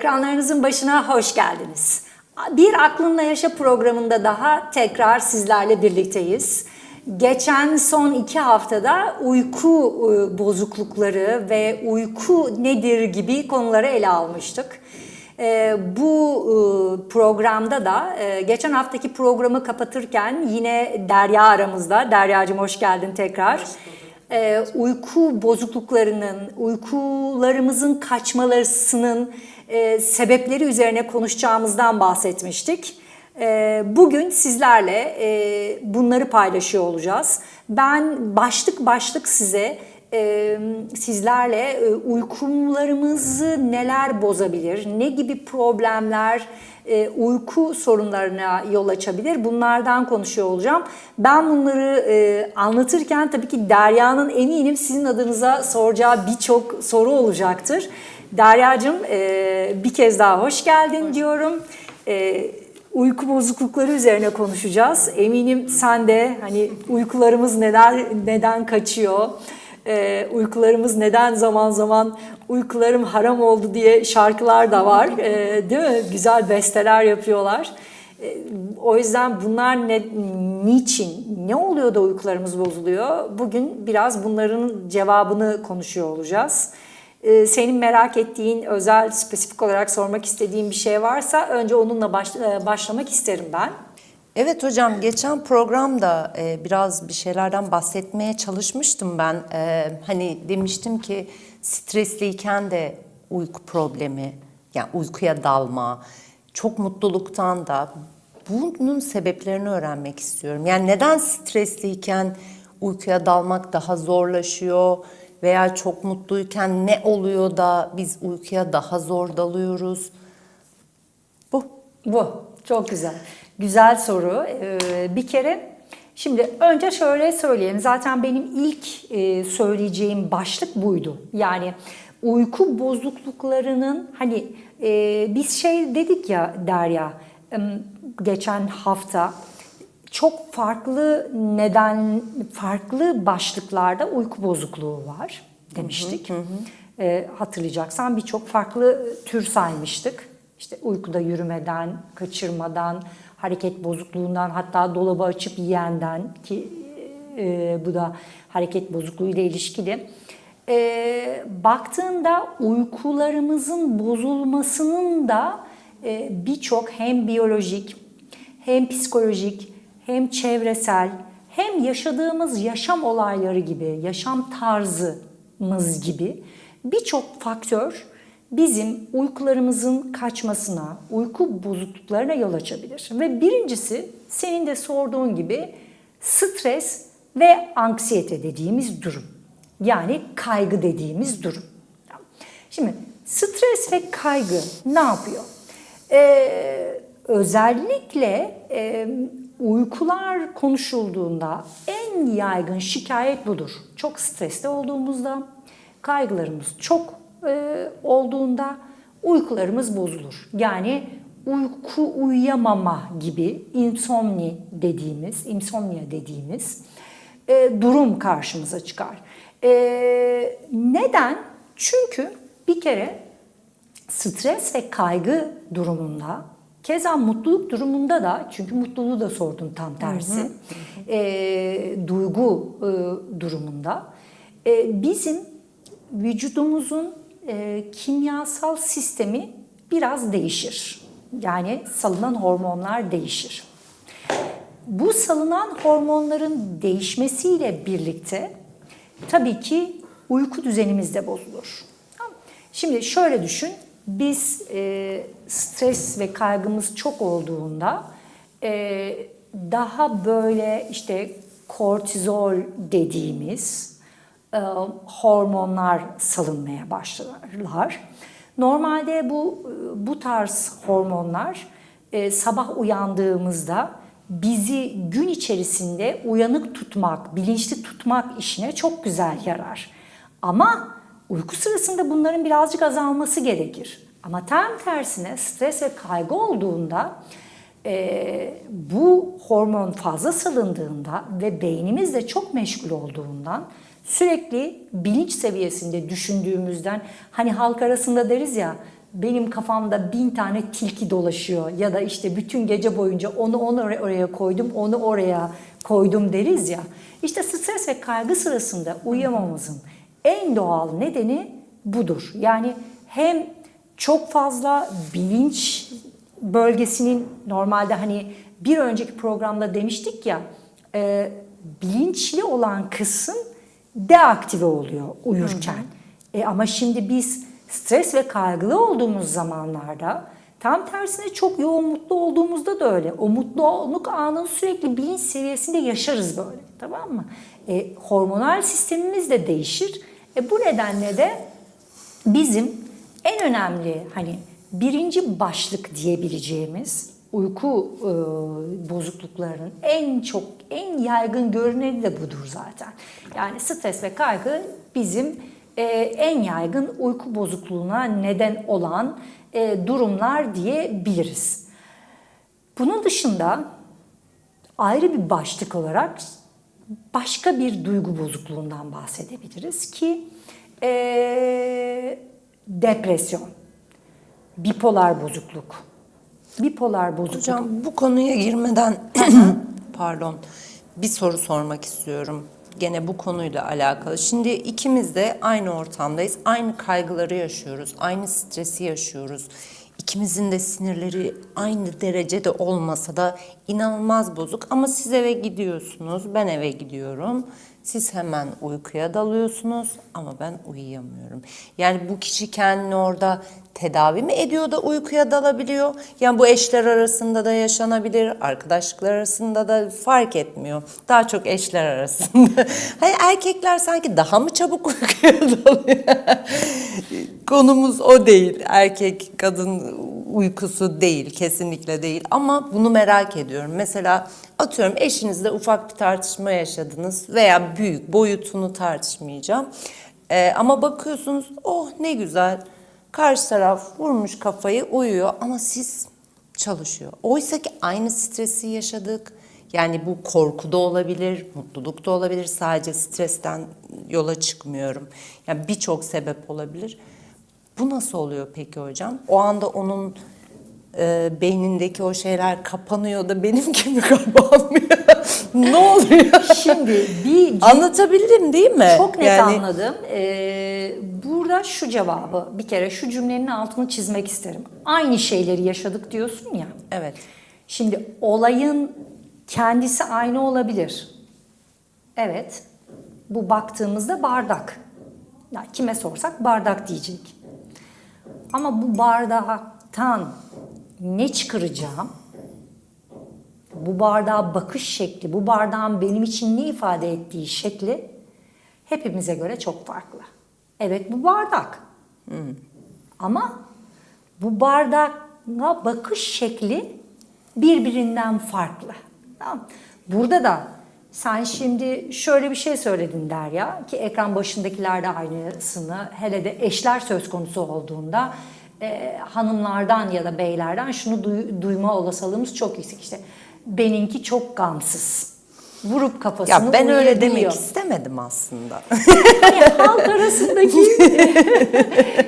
Kanal 12 izleyicileri ekranlarınızın başına hoş geldiniz. Bir Aklınla Yaşa programında daha tekrar sizlerle birlikteyiz. Geçen son iki haftada uyku e, bozuklukları ve uyku nedir gibi konuları ele almıştık. E, Bu e, programda da geçen haftaki programı kapatırken yine Derya aramızda. Derya'cığım hoş geldin tekrar. E, uyku bozukluklarının, uykularımızın kaçmalarının e, sebepleri üzerine konuşacağımızdan bahsetmiştik. E, Bugün sizlerle e, bunları paylaşıyor olacağız. Ben başlık başlık size e, sizlerle e, uykularımızı neler bozabilir, ne gibi problemler uyku sorunlarına yol açabilir bunlardan konuşuyor olacağım. Ben bunları anlatırken tabii ki Derya'nın eminim sizin adınıza soracağı birçok soru olacaktır. Derya'cığım e, bir kez daha hoş geldin diyorum. E, uyku bozuklukları üzerine konuşacağız. Eminim sen de hani uykularımız neden neden kaçıyor, e, uykularımız neden zaman zaman uykularım haram oldu diye şarkılar da var, e, değil mi? Güzel besteler yapıyorlar. E, o yüzden bunlar ne, niçin, ne oluyor da uykularımız bozuluyor? Bugün biraz bunların cevabını konuşuyor olacağız. Ee, senin merak ettiğin, özel, spesifik olarak sormak istediğin bir şey varsa önce onunla baş, e, başlamak isterim ben. Evet hocam geçen programda e, biraz bir şeylerden bahsetmeye çalışmıştım ben. E, hani demiştim ki stresliyken de uyku problemi, yani uykuya dalma, çok mutluluktan da bunun sebeplerini öğrenmek istiyorum. Yani neden stresliyken uykuya dalmak daha zorlaşıyor veya çok mutluyken ne oluyor da biz uykuya daha zor dalıyoruz? Bu. Bu, çok güzel. Güzel soru. Ee, bir kere, şimdi önce şöyle söyleyeyim. Zaten benim ilk e, söyleyeceğim başlık buydu. Yani uyku bozukluklarının hani e, biz şey dedik ya Derya, geçen hafta çok farklı neden, farklı başlıklarda uyku bozukluğu var demiştik. Ee, hatırlayacaksan birçok farklı tür saymıştık. İşte uykuda yürümeden, kaçırmadan, hareket bozukluğundan, hatta dolabı açıp yiyenden ki e, bu da hareket bozukluğuyla ilişkili. E, baktığında uykularımızın bozulmasının da e, birçok hem biyolojik hem psikolojik hem çevresel hem yaşadığımız yaşam olayları gibi, yaşam tarzımız gibi birçok faktör bizim uykularımızın kaçmasına, uyku bozukluklarına yol açabilir. Ve birincisi senin de sorduğun gibi stres ve anksiyete dediğimiz durum. Yani kaygı dediğimiz durum. Şimdi stres ve kaygı ne yapıyor? Ee, özellikle e, uykular konuşulduğunda en yaygın şikayet budur. Çok stresli olduğumuzda, kaygılarımız çok e, olduğunda uykularımız bozulur. Yani uyku uyuyamama gibi insomni dediğimiz, insomnia dediğimiz e, durum karşımıza çıkar. E, neden? Çünkü bir kere stres ve kaygı durumunda Keza mutluluk durumunda da, çünkü mutluluğu da sordun tam tersi, E, duygu e, durumunda e, bizim vücudumuzun e, kimyasal sistemi biraz değişir. Yani salınan hormonlar değişir. Bu salınan hormonların değişmesiyle birlikte tabii ki uyku düzenimiz de bozulur. Şimdi şöyle düşün, biz e, stres ve kaygımız çok olduğunda e, daha böyle işte kortizol dediğimiz e, hormonlar salınmaya başlarlar. Normalde bu bu tarz hormonlar e, sabah uyandığımızda bizi gün içerisinde uyanık tutmak, bilinçli tutmak işine çok güzel yarar. Ama uyku sırasında bunların birazcık azalması gerekir. Ama tam tersine stres ve kaygı olduğunda e, bu hormon fazla salındığında ve beynimiz de çok meşgul olduğundan sürekli bilinç seviyesinde düşündüğümüzden hani halk arasında deriz ya benim kafamda bin tane tilki dolaşıyor ya da işte bütün gece boyunca onu onu oraya- koydum onu oraya koydum deriz ya. İşte stres ve kaygı sırasında uyuyamamızın en doğal nedeni budur. Yani hem çok fazla bilinç bölgesinin normalde hani bir önceki programda demiştik ya e, bilinçli olan kısım deaktive oluyor uyurken. E, ama şimdi biz stres ve kaygılı olduğumuz zamanlarda tam tersine çok yoğun mutlu olduğumuzda da öyle. O mutluluk anını sürekli bilinç seviyesinde yaşarız böyle tamam mı? E, hormonal sistemimiz de değişir. E, bu nedenle de bizim en önemli hani birinci başlık diyebileceğimiz uyku e, bozukluklarının en çok en yaygın görüneni de budur zaten. Yani stres ve kaygı bizim e, en yaygın uyku bozukluğuna neden olan e, durumlar diyebiliriz. Bunun dışında ayrı bir başlık olarak başka bir duygu bozukluğundan bahsedebiliriz ki eee, depresyon, bipolar bozukluk. Bipolar bozukluk. Hocam bu konuya girmeden pardon bir soru sormak istiyorum. Gene bu konuyla alakalı. Şimdi ikimiz de aynı ortamdayız. Aynı kaygıları yaşıyoruz. Aynı stresi yaşıyoruz. İkimizin de sinirleri aynı derecede olmasa da inanılmaz bozuk. Ama siz eve gidiyorsunuz, ben eve gidiyorum. Siz hemen uykuya dalıyorsunuz ama ben uyuyamıyorum. Yani bu kişi kendini orada tedavi mi ediyor da uykuya dalabiliyor? Yani bu eşler arasında da yaşanabilir, arkadaşlıklar arasında da fark etmiyor. Daha çok eşler arasında. Hayır erkekler sanki daha mı çabuk uykuya dalıyor? Konumuz o değil. Erkek kadın uykusu değil, kesinlikle değil. Ama bunu merak ediyorum. Mesela atıyorum eşinizle ufak bir tartışma yaşadınız veya büyük boyutunu tartışmayacağım. Ee, ama bakıyorsunuz oh ne güzel karşı taraf vurmuş kafayı uyuyor ama siz çalışıyor. Oysa ki aynı stresi yaşadık. Yani bu korku da olabilir, mutluluk da olabilir. Sadece stresten yola çıkmıyorum. Yani birçok sebep olabilir. Bu nasıl oluyor peki hocam? O anda onun e, beynindeki o şeyler kapanıyor da benim gibi kapanmıyor. ne oluyor? Şimdi bir Anlatabildim değil mi? Çok net Yani- anladım. Ee, burada şu cevabı bir kere şu cümlenin altını çizmek isterim. Aynı şeyleri yaşadık diyorsun ya. Evet. Şimdi olayın kendisi aynı olabilir. Evet. Bu baktığımızda bardak. Ya kime sorsak bardak diyecek. Ama bu bardaktan ne çıkaracağım? Bu bardağa bakış şekli, bu bardağın benim için ne ifade ettiği şekli hepimize göre çok farklı. Evet bu bardak. Ama bu bardağa bakış şekli birbirinden farklı. Tamam. Burada da sen şimdi şöyle bir şey söyledin Derya ki ekran başındakiler de aynısını hele de eşler söz konusu olduğunda e, hanımlardan ya da beylerden şunu duy- duyma olasılığımız çok yüksek işte benimki çok gamsız. Vurup kafasını Ya ben öyle demek istemedim aslında. Hani halk arasındaki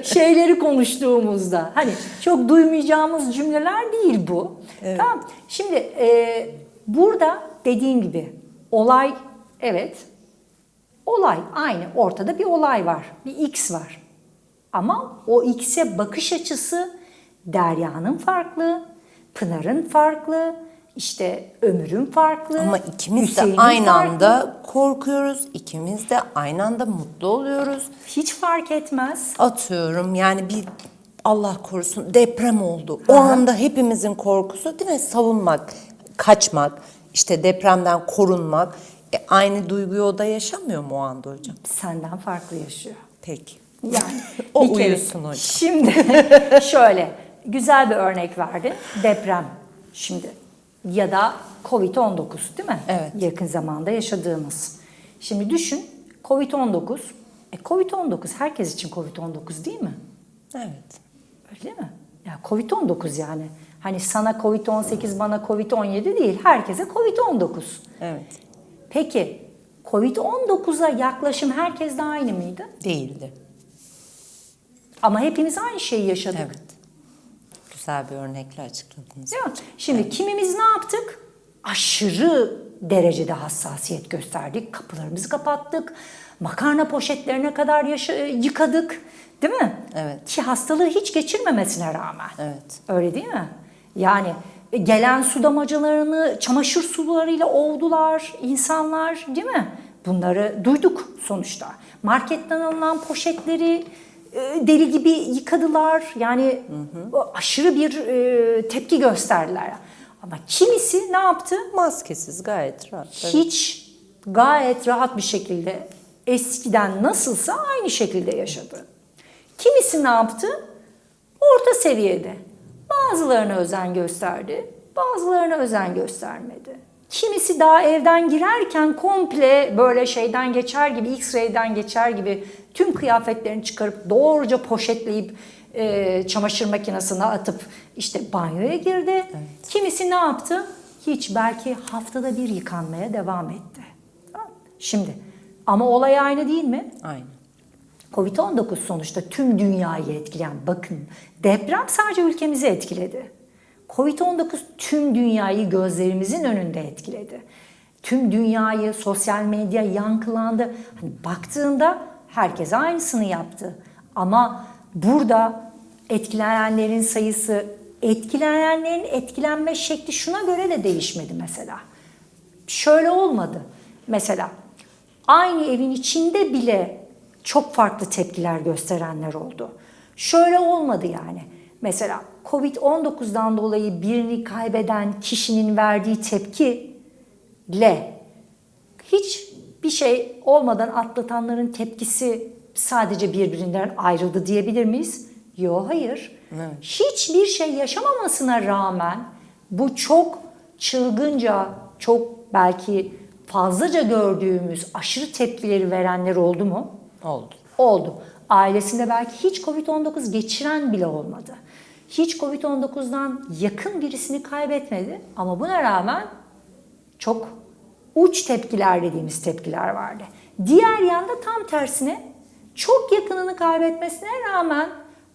şeyleri konuştuğumuzda hani çok duymayacağımız cümleler değil bu. Tamam. Şimdi e, burada dediğim gibi olay evet olay aynı ortada bir olay var bir x var ama o x'e bakış açısı Derya'nın farklı Pınar'ın farklı işte Ömür'ün farklı Ama ikimiz de Hüseyin'in aynı farklı. anda korkuyoruz. ikimiz de aynı anda mutlu oluyoruz. hiç fark etmez Atıyorum yani bir Allah korusun deprem oldu. O anda hepimizin korkusu değil mi? Savunmak, kaçmak, işte depremden korunmak. E, aynı duyguyu o da yaşamıyor mu o anda hocam? senden farklı yaşıyor. Peki. Yani O bir kere- uyusun hocam. Şimdi şöyle güzel bir örnek verdin. Deprem şimdi ya da Covid-19 değil mi? Evet. Yakın zamanda yaşadığımız. Şimdi düşün Covid-19. E Covid-19 herkes için Covid-19 değil mi? Evet. Öyle mi? Ya Covid-19 yani. Hani sana Covid-18 bana Covid-17 değil. Herkese Covid-19. Evet. Peki Covid-19'a yaklaşım herkeste aynı mıydı? Değildi. Ama hepimiz aynı şeyi yaşadık. Evet. Güzel bir örnekle açıkladınız. Değil mi? Şimdi kimimiz ne yaptık? Aşırı derecede hassasiyet gösterdik. Kapılarımızı kapattık. Makarna poşetlerine kadar yaşa- yıkadık. Değil mi? Evet. Ki hastalığı hiç geçirmemesine rağmen. Evet. Öyle değil mi? Yani e, gelen su damacılarını çamaşır sularıyla ovdular insanlar değil mi? Bunları duyduk sonuçta. Marketten alınan poşetleri e, deli gibi yıkadılar. Yani o aşırı bir e, tepki gösterdiler. Ama kimisi ne yaptı? Maskesiz gayet rahat. Hiç gayet rahat bir şekilde eskiden nasılsa aynı şekilde yaşadı. Kimisi ne yaptı? Orta seviyede. Bazılarına özen gösterdi, bazılarına özen göstermedi. Kimisi daha evden girerken komple böyle şeyden geçer gibi, X-ray'den geçer gibi tüm kıyafetlerini çıkarıp doğruca poşetleyip e, çamaşır makinesine atıp işte banyoya girdi. Kimisi ne yaptı? Hiç belki haftada bir yıkanmaya devam etti. Şimdi ama olay aynı değil mi? Aynı. Covid-19 sonuçta tüm dünyayı etkileyen, bakın deprem sadece ülkemizi etkiledi. Covid-19 tüm dünyayı gözlerimizin önünde etkiledi. Tüm dünyayı sosyal medya yankılandı. Hani baktığında herkes aynısını yaptı. Ama burada etkilenenlerin sayısı, etkilenenlerin etkilenme şekli şuna göre de değişmedi mesela. Şöyle olmadı. Mesela aynı evin içinde bile çok farklı tepkiler gösterenler oldu. Şöyle olmadı yani. Mesela Covid-19'dan dolayı birini kaybeden kişinin verdiği tepkiyle hiç bir şey olmadan atlatanların tepkisi sadece birbirinden ayrıldı diyebilir miyiz? Yok hayır. Hiçbir şey yaşamamasına rağmen bu çok çılgınca, çok belki fazlaca gördüğümüz aşırı tepkileri verenler oldu mu? Oldu. Oldu. Ailesinde belki hiç Covid-19 geçiren bile olmadı. Hiç Covid-19'dan yakın birisini kaybetmedi ama buna rağmen çok uç tepkiler dediğimiz tepkiler vardı. Diğer yanda tam tersine çok yakınını kaybetmesine rağmen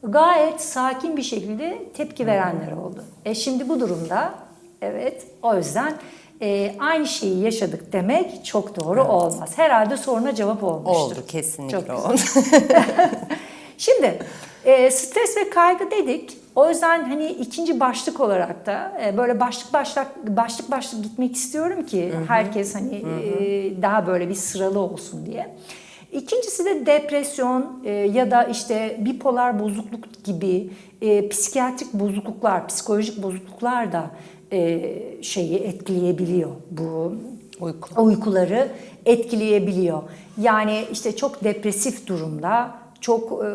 gayet sakin bir şekilde tepki verenler oldu. E şimdi bu durumda evet o yüzden e, aynı şeyi yaşadık demek çok doğru olmaz. Herhalde soruna cevap olmuştur. Oldu kesinlikle Çok oldu. Şimdi e, stres ve kaygı dedik. O yüzden hani ikinci başlık olarak da e, böyle başlık başlık başlık başlık gitmek istiyorum ki herkes hani e, daha böyle bir sıralı olsun diye. İkincisi de depresyon e, ya da işte bipolar bozukluk gibi e, psikiyatrik bozukluklar, psikolojik bozukluklar da e, şeyi etkileyebiliyor bu Uyku. uykuları etkileyebiliyor. Yani işte çok depresif durumda, çok e,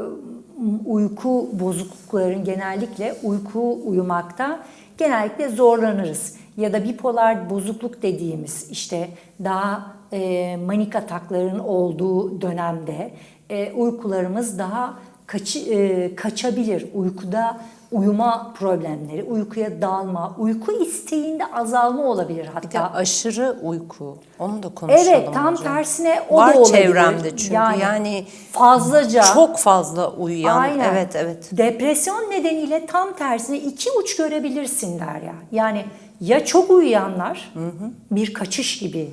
uyku bozuklukların genellikle uyku uyumakta genellikle zorlanırız. Ya da bipolar bozukluk dediğimiz işte daha e, manik atakların olduğu dönemde e, uykularımız daha kaçı, e, kaçabilir. Uykuda uyuma problemleri, uykuya dalma, uyku isteğinde azalma olabilir hatta. Bir de aşırı uyku. Onu da konuşalım Evet tam hocam. tersine o Var da olabilir. çevremde çünkü yani, fazlaca çok fazla uyuyan. Aynen. Evet evet. Depresyon nedeniyle tam tersine iki uç görebilirsin Derya. Yani ya çok uyuyanlar bir kaçış gibi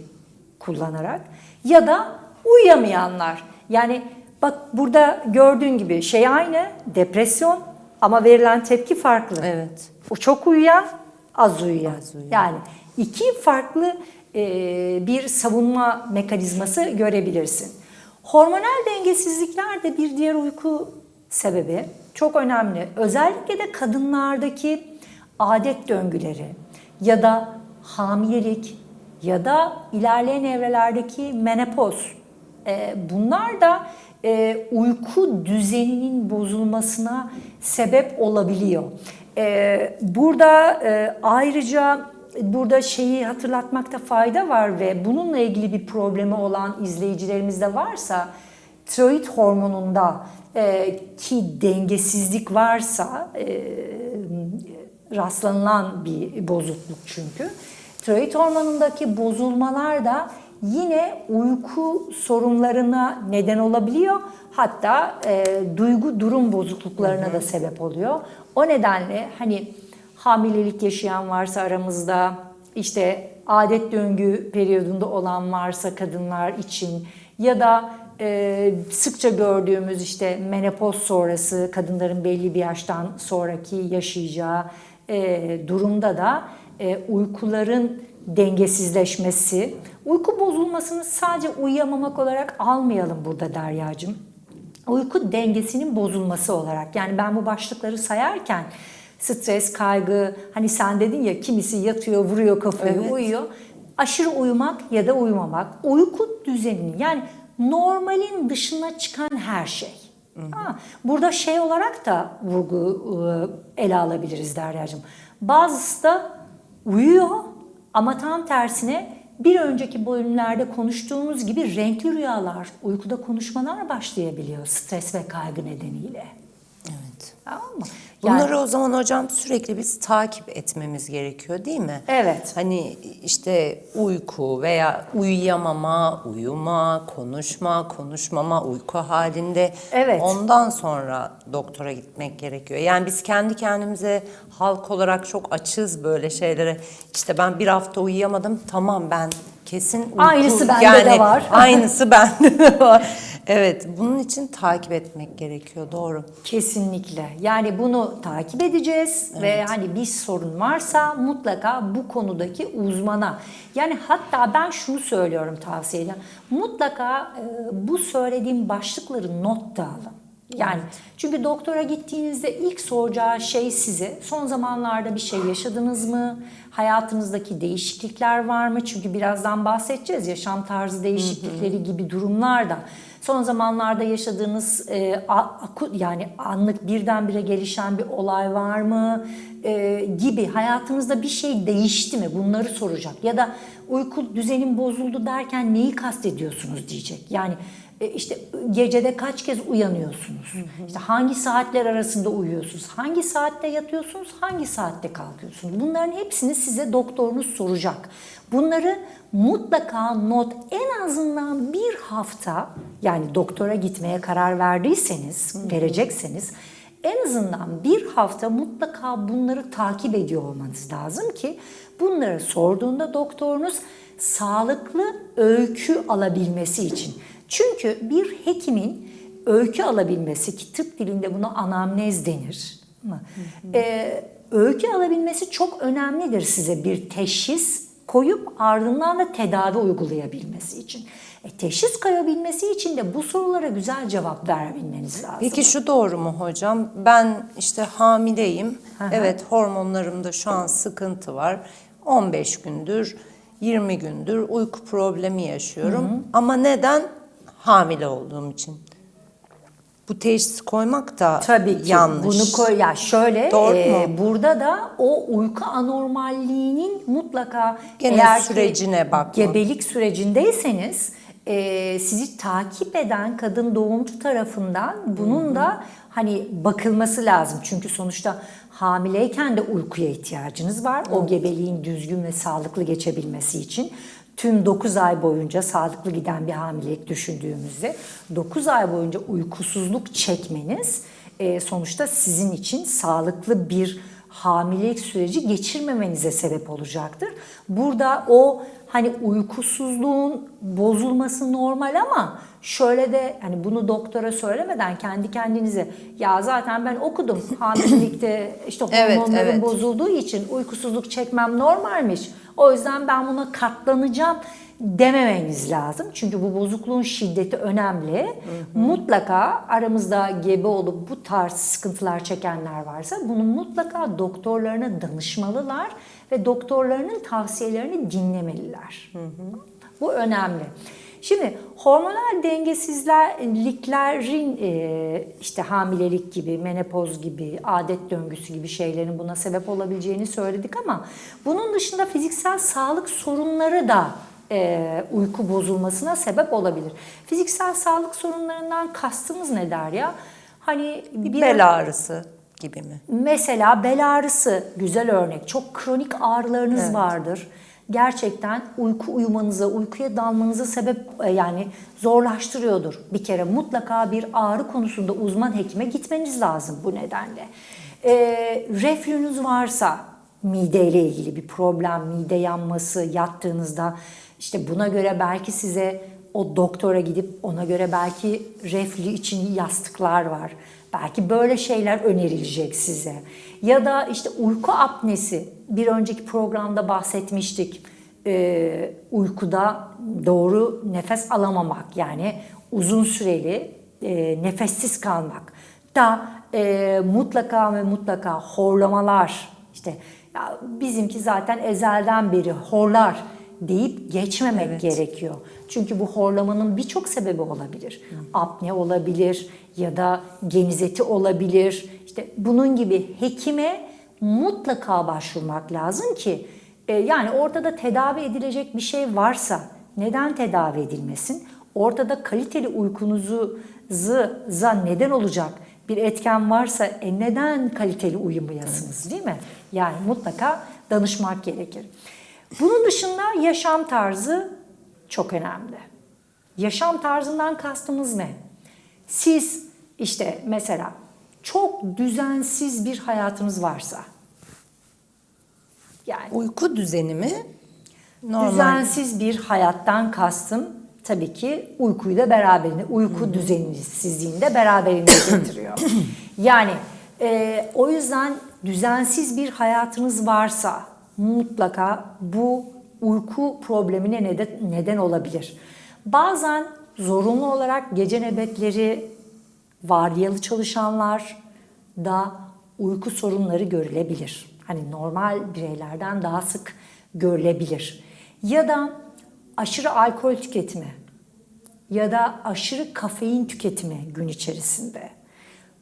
kullanarak ya da uyuyamayanlar. Yani bak burada gördüğün gibi şey aynı depresyon ama verilen tepki farklı. Evet. O çok uyuyan, az uyuyan. Az uyuyan. Yani iki farklı e, bir savunma mekanizması görebilirsin. Hormonal dengesizlikler de bir diğer uyku sebebi. Çok önemli. Özellikle de kadınlardaki adet döngüleri ya da hamilelik ya da ilerleyen evrelerdeki menopoz. E, bunlar da e, uyku düzeninin bozulmasına sebep olabiliyor. E, burada e, ayrıca burada şeyi hatırlatmakta fayda var ve bununla ilgili bir problemi olan izleyicilerimiz de varsa tiroid hormonunda e, ki dengesizlik varsa e, rastlanılan bir bozukluk çünkü. Tiroid hormonundaki bozulmalar da yine uyku sorunlarına neden olabiliyor. Hatta e, duygu durum bozukluklarına da sebep oluyor. O nedenle hani hamilelik yaşayan varsa aramızda işte adet döngü periyodunda olan varsa kadınlar için ya da e, sıkça gördüğümüz işte menopoz sonrası kadınların belli bir yaştan sonraki yaşayacağı e, durumda da e, uykuların dengesizleşmesi, uyku bozulmasını sadece uyuyamamak olarak almayalım burada Derya'cığım. Uyku dengesinin bozulması olarak yani ben bu başlıkları sayarken stres, kaygı hani sen dedin ya kimisi yatıyor, vuruyor kafayı, Evet. uyuyor. Aşırı uyumak ya da uyumamak, uyku düzeninin yani normalin dışına çıkan her şey. Ha, burada şey olarak da vurgu e, ele alabiliriz Derya'cığım. Bazısı da uyuyor ama tam tersine bir önceki bölümlerde konuştuğumuz gibi renkli rüyalar, uykuda konuşmalar başlayabiliyor stres ve kaygı nedeniyle. Evet. Tamam mı? Yani- Bunları o zaman hocam sürekli biz takip etmemiz gerekiyor değil mi? Evet. Hani işte uyku veya uyuyamama, uyuma, konuşma, konuşmama, uyku halinde. Evet. Ondan sonra doktora gitmek gerekiyor. Yani biz kendi kendimize halk olarak çok açız böyle şeylere. İşte ben bir hafta uyuyamadım tamam ben kesin uyku. Aynısı bende de var. Aynısı bende de var. Evet bunun için takip etmek gerekiyor doğru. Kesinlikle. Yani bunu takip edeceğiz ve hani bir sorun varsa mutlaka bu konudaki uzmana. Yani hatta ben şunu söylüyorum tavsiye ederim. Mutlaka bu söylediğim başlıkları not da alın. Yani çünkü doktora gittiğinizde ilk soracağı şey size son zamanlarda bir şey yaşadınız mı? Hayatınızdaki değişiklikler var mı? Çünkü birazdan bahsedeceğiz yaşam tarzı değişiklikleri gibi durumlarda. Son zamanlarda yaşadığınız e, a- aku- yani anlık birdenbire gelişen bir olay var mı E, gibi hayatınızda bir şey değişti mi bunları soracak ya da uyku düzenim bozuldu derken neyi kastediyorsunuz diyecek. Yani işte gecede kaç kez uyanıyorsunuz? İşte hangi saatler arasında uyuyorsunuz? Hangi saatte yatıyorsunuz? Hangi saatte kalkıyorsunuz? Bunların hepsini size doktorunuz soracak. Bunları mutlaka not en azından bir hafta yani doktora gitmeye karar verdiyseniz, verecekseniz en azından bir hafta mutlaka bunları takip ediyor olmanız lazım ki bunları sorduğunda doktorunuz sağlıklı öykü alabilmesi için. Çünkü bir hekimin öykü alabilmesi ki tıp dilinde buna anamnez denir. Ama, e, öykü alabilmesi çok önemlidir size bir teşhis koyup ardından da tedavi uygulayabilmesi için. E, teşhis koyabilmesi için de bu sorulara güzel cevap verebilmeniz lazım. Peki şu doğru mu hocam? Ben işte hamileyim. Evet hormonlarımda şu an sıkıntı var. 15 gündür, 20 gündür uyku problemi yaşıyorum. Ama neden? Hamile olduğum için. Bu teşhis koymak da Tabii ki yanlış. bunu koy ya şöyle Doğru e, mu? burada da o uyku anormalliğinin mutlaka Gene eğer sürecine bakmak. gebelik sürecindeyseniz e, sizi takip eden kadın doğumcu tarafından bunun da hani bakılması lazım. Çünkü sonuçta hamileyken de uykuya ihtiyacınız var. O gebeliğin düzgün ve sağlıklı geçebilmesi için. Tüm 9 ay boyunca sağlıklı giden bir hamilelik düşündüğümüzde 9 ay boyunca uykusuzluk çekmeniz e, sonuçta sizin için sağlıklı bir hamilelik süreci geçirmemenize sebep olacaktır. Burada o hani uykusuzluğun bozulması normal ama şöyle de hani bunu doktora söylemeden kendi kendinize ya zaten ben okudum hamilelikte işte Evet, hormonlarım evet. bozulduğu için uykusuzluk çekmem normalmiş. O yüzden ben buna katlanacağım dememeniz lazım. Çünkü bu bozukluğun şiddeti önemli. Mutlaka aramızda gebe olup bu tarz sıkıntılar çekenler varsa bunu mutlaka doktorlarına danışmalılar ve doktorlarının tavsiyelerini dinlemeliler. Bu önemli. Şimdi hormonal dengesizliklerin e, işte hamilelik gibi, menopoz gibi, adet döngüsü gibi şeylerin buna sebep olabileceğini söyledik ama bunun dışında fiziksel sağlık sorunları da e, uyku bozulmasına sebep olabilir. Fiziksel sağlık sorunlarından kastımız ne der ya? Hani bir Bel ağrısı gibi mi? Mesela bel ağrısı güzel örnek. Çok kronik ağrılarınız vardır. Gerçekten uyku uyumanıza, uykuya dalmanıza sebep e, yani zorlaştırıyordur. Bir kere mutlaka bir ağrı konusunda uzman hekime gitmeniz lazım bu nedenle. E, reflünüz varsa mideyle ilgili bir problem, mide yanması yattığınızda işte buna göre belki size o doktora gidip ona göre belki reflü için yastıklar var. Belki böyle şeyler önerilecek size. Ya da işte uyku apnesi. Bir önceki programda bahsetmiştik. Ee, uykuda doğru nefes alamamak yani uzun süreli e, nefessiz kalmak da e, mutlaka ve mutlaka horlamalar işte ya bizimki zaten ezelden beri horlar deyip geçmemek gerekiyor. Çünkü bu horlamanın birçok sebebi olabilir. Apne olabilir ya da genizeti olabilir. İşte bunun gibi hekime mutlaka başvurmak lazım ki e, yani ortada tedavi edilecek bir şey varsa neden tedavi edilmesin? Ortada kaliteli uykunuzu za neden olacak bir etken varsa e neden kaliteli uyumayasınız değil mi? Yani mutlaka danışmak gerekir. Bunun dışında yaşam tarzı çok önemli. Yaşam tarzından kastımız ne? Siz işte mesela çok düzensiz bir hayatınız varsa yani Uyku düzeni mi? Normal. düzensiz bir hayattan kastım tabii ki uykuyu da beraberinde, uyku düzensizliğini de beraberinde getiriyor. yani e, o yüzden düzensiz bir hayatınız varsa mutlaka bu uyku problemine neden, neden olabilir. Bazen zorunlu olarak gece nöbetleri vardiyalı çalışanlar da uyku sorunları görülebilir. Hani normal bireylerden daha sık görülebilir. Ya da aşırı alkol tüketimi ya da aşırı kafein tüketimi gün içerisinde.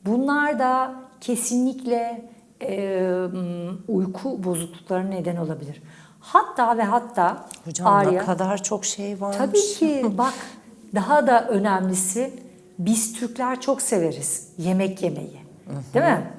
Bunlar da kesinlikle e, uyku bozukluklarına neden olabilir. Hatta ve hatta Hocam ağrıya- ne kadar çok şey varmış. Tabii ki bak daha da önemlisi biz Türkler çok severiz yemek yemeyi. Değil mi?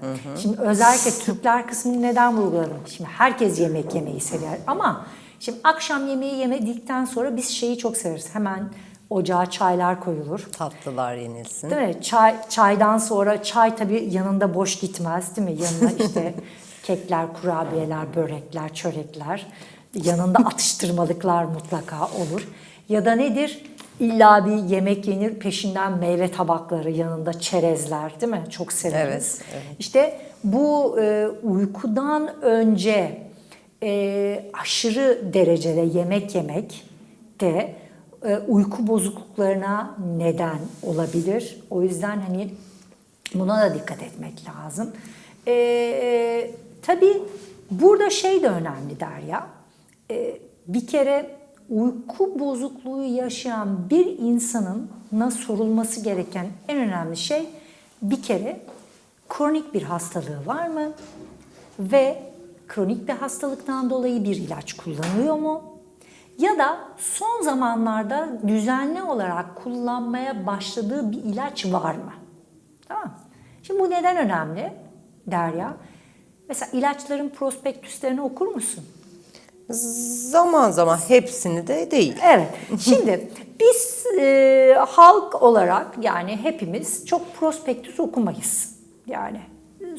Şimdi özellikle Türkler kısmını neden vurguladım? Şimdi herkes yemek yemeyi sever ama şimdi akşam yemeği yemedikten sonra biz şeyi çok severiz. Hemen ocağa çaylar koyulur. Tatlılar yenilsin. Değil mi? Çay, çaydan sonra çay tabii yanında boş gitmez değil mi? Yanına işte kekler, kurabiyeler, börekler, çörekler. Yanında atıştırmalıklar mutlaka olur. Ya da nedir? İlla bir yemek yenir peşinden meyve tabakları yanında çerezler değil mi? Çok severiz. Evet, evet. İşte bu e, uykudan önce e, aşırı derecede yemek yemek de e, uyku bozukluklarına neden olabilir. O yüzden hani buna da dikkat etmek lazım. E, e, tabii burada şey de önemli Derya. E, bir kere uyku bozukluğu yaşayan bir insanın na sorulması gereken en önemli şey bir kere kronik bir hastalığı var mı? Ve kronik bir hastalıktan dolayı bir ilaç kullanıyor mu? Ya da son zamanlarda düzenli olarak kullanmaya başladığı bir ilaç var mı? Tamam. Şimdi bu neden önemli Derya? Mesela ilaçların prospektüslerini okur musun? Zaman zaman hepsini de değil. Evet. Şimdi biz e, halk olarak yani hepimiz çok prospektüs okumayız. Yani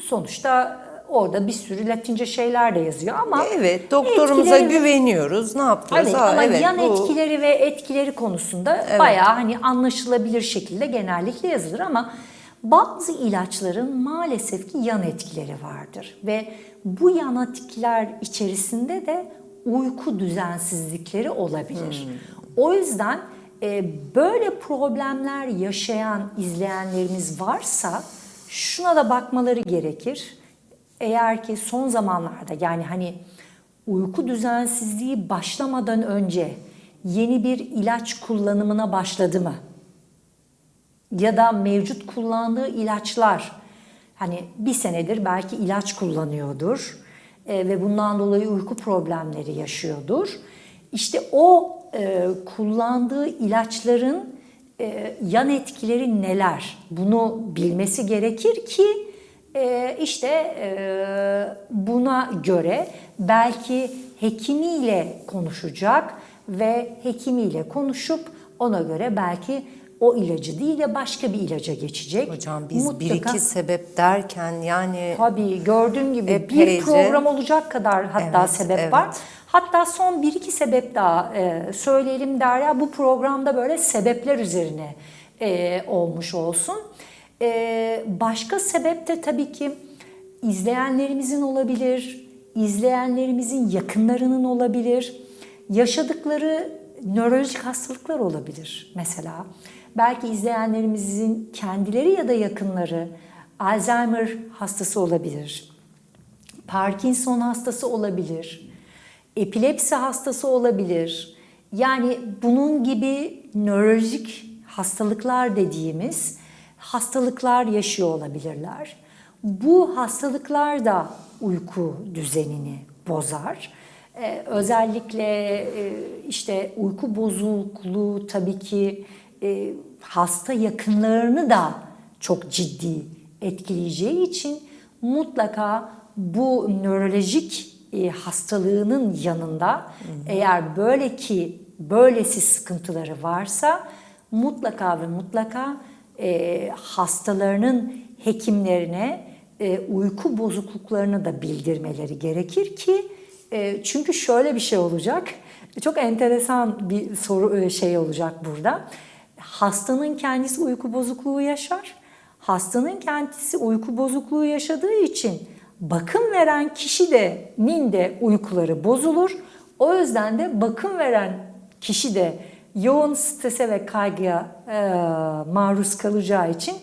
sonuçta orada bir sürü Latince şeyler de yazıyor ama Evet, doktorumuza etkileri- güveniyoruz. Ne yapıyoruz? Evet, Ha, ama evet, yan bu- etkileri ve etkileri konusunda bayağı hani anlaşılabilir şekilde genellikle yazılır ama bazı ilaçların maalesef ki yan etkileri vardır ve bu yan etkiler içerisinde de uyku düzensizlikleri olabilir. O yüzden e, böyle problemler yaşayan izleyenlerimiz varsa şuna da bakmaları gerekir. Eğer ki son zamanlarda yani hani uyku düzensizliği başlamadan önce yeni bir ilaç kullanımına başladı mı? Ya da mevcut kullandığı ilaçlar hani bir senedir belki ilaç kullanıyordur e, ve bundan dolayı uyku problemleri yaşıyordur. İşte o e, kullandığı ilaçların e, yan etkileri neler? Bunu bilmesi gerekir ki e, işte e, buna göre belki hekimiyle konuşacak ve hekimiyle konuşup ona göre belki o ilacı değil de başka bir ilaca geçecek. Hocam biz bir Mutlaka- iki sebep derken yani Tabii gördüğün gibi bir Epeyce. program olacak kadar hatta Evet, sebep evet. var. Hatta son bir iki sebep daha e, söyleyelim Derya. Bu programda böyle sebepler üzerine e, olmuş olsun. E, başka sebep de tabii ki izleyenlerimizin olabilir, izleyenlerimizin yakınlarının olabilir, yaşadıkları nörolojik hastalıklar olabilir mesela. Belki izleyenlerimizin kendileri ya da yakınları Alzheimer hastası olabilir. Parkinson hastası olabilir. Epilepsi hastası olabilir. Yani bunun gibi nörolojik hastalıklar dediğimiz hastalıklar yaşıyor olabilirler. Bu hastalıklar da uyku düzenini bozar. Ee, özellikle e, işte uyku bozukluğu tabii ki e, hasta yakınlarını da çok ciddi etkileyeceği için mutlaka bu nörolojik e, hastalığının yanında eğer böyle ki böylesi sıkıntıları varsa mutlaka ve mutlaka e, hastalarının hekimlerine e, uyku bozukluklarını da bildirmeleri gerekir ki e, çünkü şöyle bir şey olacak. Çok enteresan bir soru e, şey olacak burada. Hastanın kendisi uyku bozukluğu yaşar. Hastanın kendisi uyku bozukluğu yaşadığı için bakım veren kişi de nin de uykuları bozulur. O yüzden de bakım veren kişi de yoğun strese ve kaygıya e, maruz kalacağı için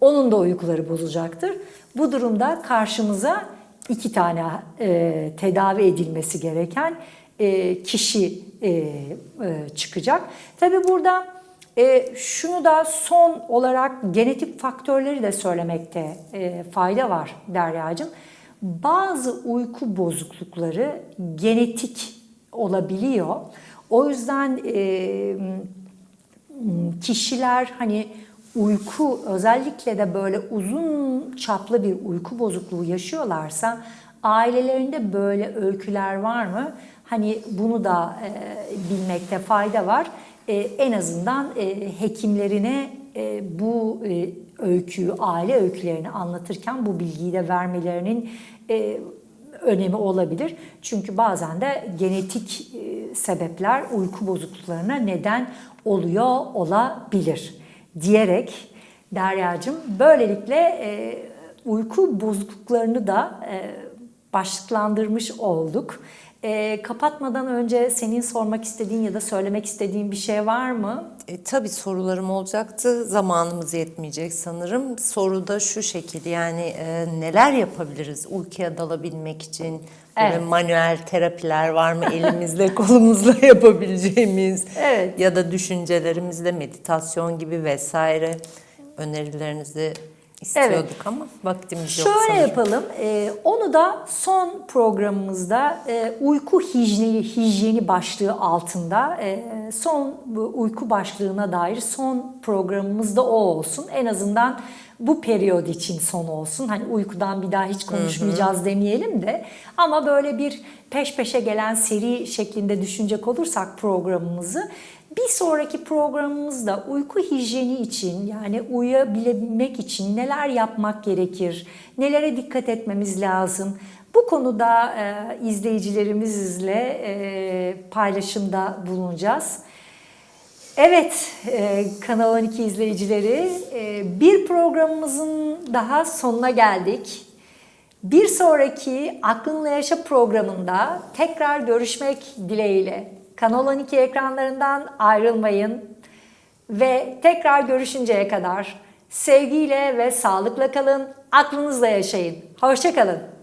onun da uykuları bozulacaktır. Bu durumda karşımıza iki tane e, tedavi edilmesi gereken e, kişi e, e, çıkacak. Tabi burada e, şunu da son olarak genetik faktörleri de söylemekte e, fayda var Derya'cığım. Bazı uyku bozuklukları genetik olabiliyor. O yüzden e, kişiler hani uyku özellikle de böyle uzun çaplı bir uyku bozukluğu yaşıyorlarsa ailelerinde böyle öyküler var mı? Hani bunu da e, bilmekte fayda var. E, en azından e, hekimlerine e, bu e, öyküyü, aile öykülerini anlatırken bu bilgiyi de vermelerinin önemi olabilir. Çünkü bazen de genetik sebepler uyku bozukluklarına neden oluyor olabilir diyerek Derya'cığım böylelikle uyku bozukluklarını da başlıklandırmış olduk. E, kapatmadan önce senin sormak istediğin ya da söylemek istediğin bir şey var mı? E, tabii sorularım olacaktı. Zamanımız yetmeyecek sanırım. Soru da şu şekilde yani e, neler yapabiliriz uykuya dalabilmek için? Böyle Evet. manuel terapiler var mı elimizle kolumuzla yapabileceğimiz? Evet. Ya da düşüncelerimizle meditasyon gibi vesaire önerilerinizi istiyorduk ama vaktimiz yok Şöyle sanırım. yapalım. e, onu da son programımızda e, uyku hijyeni, hijyeni başlığı altında e, son uyku başlığına dair son programımızda o olsun. En azından bu periyod için son olsun. Hani uykudan bir daha hiç konuşmayacağız demeyelim de. Ama böyle bir peş peşe gelen seri şeklinde düşünecek olursak programımızı bir sonraki programımızda uyku hijyeni için yani uyuyabilmek için neler yapmak gerekir, nelere dikkat etmemiz lazım. Bu konuda e, izleyicilerimizle e, paylaşımda bulunacağız. Evet, e, Kanal 12 izleyicileri e, bir programımızın daha sonuna geldik. Bir sonraki Aklınla Yaşa programında tekrar görüşmek dileğiyle. Kanal 12 ekranlarından ayrılmayın ve tekrar görüşünceye kadar sevgiyle ve sağlıkla kalın, aklınızla yaşayın. Hoşçakalın.